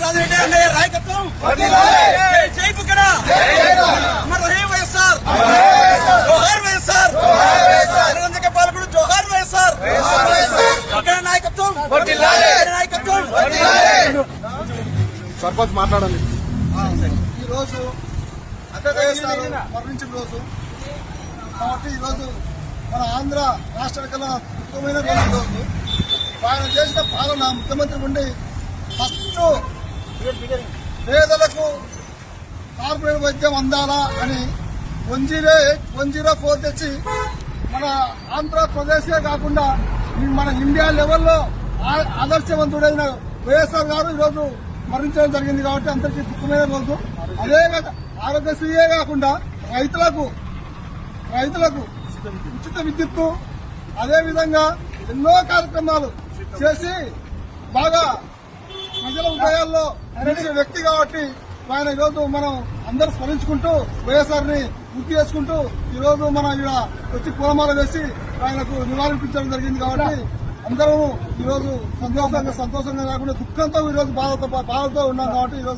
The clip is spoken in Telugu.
రాజరెడ్డి అన్నయ్య నాయకత్వం జై జై అమర్ రహే వైఎస్ఆర్ జోహార్ వైఎస్ఆర్ అరవిందక పాలకుడు జోహార్ వైఎస్ఆర్ బుక్కన నాయకత్వం నాయకత్వం సర్పంచ్ మాట్లాడండి. ఈరోజు మరణించిన రోజు. కాబట్టి ఈరోజు మన ఆంధ్ర రాష్ట్ర కన్నా ముఖ్యమైన రోజు ఆయన చేసిన పాలన ముఖ్యమంత్రి ఉండి ఫస్ట్ పేదలకు కార్పొరేట్ వైద్యం అందాలా అని one zero eight one zero four తెచ్చి మన ఆంధ్రప్రదేశే కాకుండా మన ఇండియా లెవెల్లో ఆ- ఆదర్శవంతుడైన వైఎస్ఆర్ గారు ఈరోజు మరణించడం జరిగింది కాబట్టి అందరికీ దుఃఖమైన రోజు. అదే ఆరోగ్యశ్రీయే కాకుండా రైతులకు రైతులకు ఉచిత విద్యుత్తు అదేవిధంగా ఎన్నో కార్యక్రమాలు చేసి బాగా ప్రజల ఉదయాల్లో నిలిచిన వ్యక్తి కాబట్టి ఆయన ఈరోజు మనం అందరూ స్మరించుకుంటూ వైఎస్ఆర్ని గుర్తు చేసుకుంటూ ఈరోజు మనం ఇక్కడ వచ్చి పూలమాల వేసి ఆయనకు నివాళులర్పించడం జరిగింది కాబట్టి అందరూ ఈరోజు సంతోషంగా సంతోషంగా కాకుండా దుఃఖంతో ఈ రోజు బాధతో బాధతో ఉన్నాం కాబట్టి ఈ రోజు